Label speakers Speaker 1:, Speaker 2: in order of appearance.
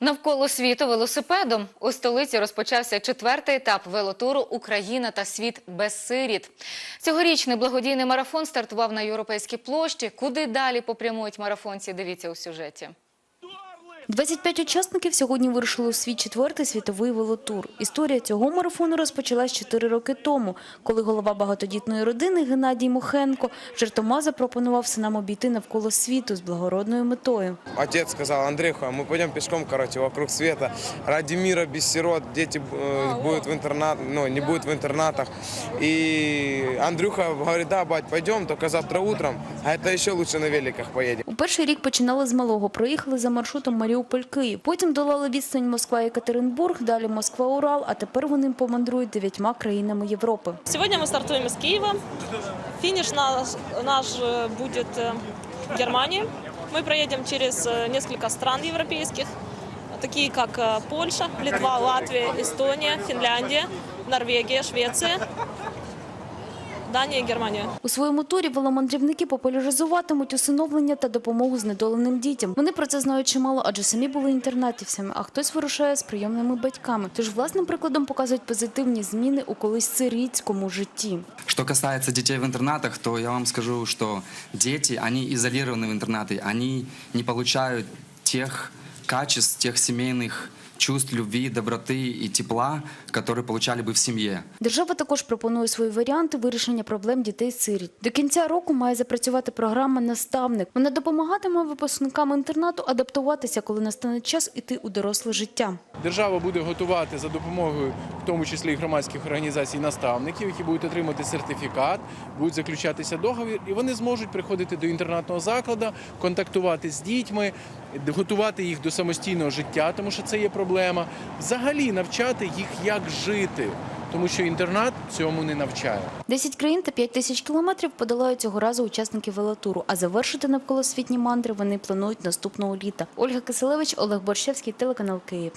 Speaker 1: Навколо світу велосипедом у столиці розпочався четвертий етап велотуру Україна та світ без сиріт. Цьогорічний благодійний марафон стартував на європейській площі. Куди далі попрямують марафонці? Дивіться у сюжеті.
Speaker 2: 25 учасників сьогодні вирушили у свій четвертий світовий велотур. Історія цього марафону розпочалась 4 роки тому, коли голова багатодітної родини Геннадій Мохенко жартома запропонував синам обійти навколо світу з благородною метою.
Speaker 3: Отец сказал, Андрюха, мы пойдем пешком, короче, вокруг света. Ради мира без сирот дети э, будут в интернат, ну, не будут в интернатах. И Андрюха говорит, да, бать, пойдем, только завтра утром, а это еще лучше на великах поедем.
Speaker 2: У перший рік починали з малого, проїхали за маршрутом Маріуполь-Київ. Потім долали відстань Москва-Екатеринбург, далі Москва-Урал, а тепер вони помандрують дев'ятьма країнами Європи.
Speaker 4: Сегодня мы стартуем из Киева. Финиш наш, наш э, будет э, в Германии. Мы проедем через э, несколько стран европейских, такие как э, Польша, Литва, Латвия, Эстония, Финляндия, Норвегия, Швеция, Дания и Германия.
Speaker 2: У своєму турі веломандрівники популяризуватимуть усиновлення та допомогу знедоленим дітям. Вони про це знають чимало, адже самі були інтернатівцями, а хтось вирушає з прийомними батьками. Тож власним прикладом показують позитивні зміни у колись сирітському житті.
Speaker 5: Что касается детей в интернатах, то я вам скажу, что дети, они изолированы в интернате, они не получают тех качеств, тех семейных чувств любви, доброты и тепла, которые получали бы в семье.
Speaker 2: Держава також пропонує свої варіанти вирішення проблем дітей-сиріт. До кінця року має запрацювати програма Наставник. Вона допомагатиме випускникам інтернату адаптуватися, коли настане час іти у доросле життя.
Speaker 6: Держава буде готувати за допомогою, тому числі і громадських організацій, наставників, які будуть отримати сертифікат, будуть заключатися договір, і вони зможуть приходити до інтернатного закладу, контактувати з дітьми, готувати їх до самостійного життя, тому що це є проблема. Взагалі навчати їх, як жити, тому що інтернат цьому не навчає.
Speaker 2: 10 країн та 5 тисяч кілометрів подолають цього разу учасники велотуру, а завершити навколосвітні мандри вони планують наступного літа. Ольга Киселевич, Олег Борщевський, телеканал Київ.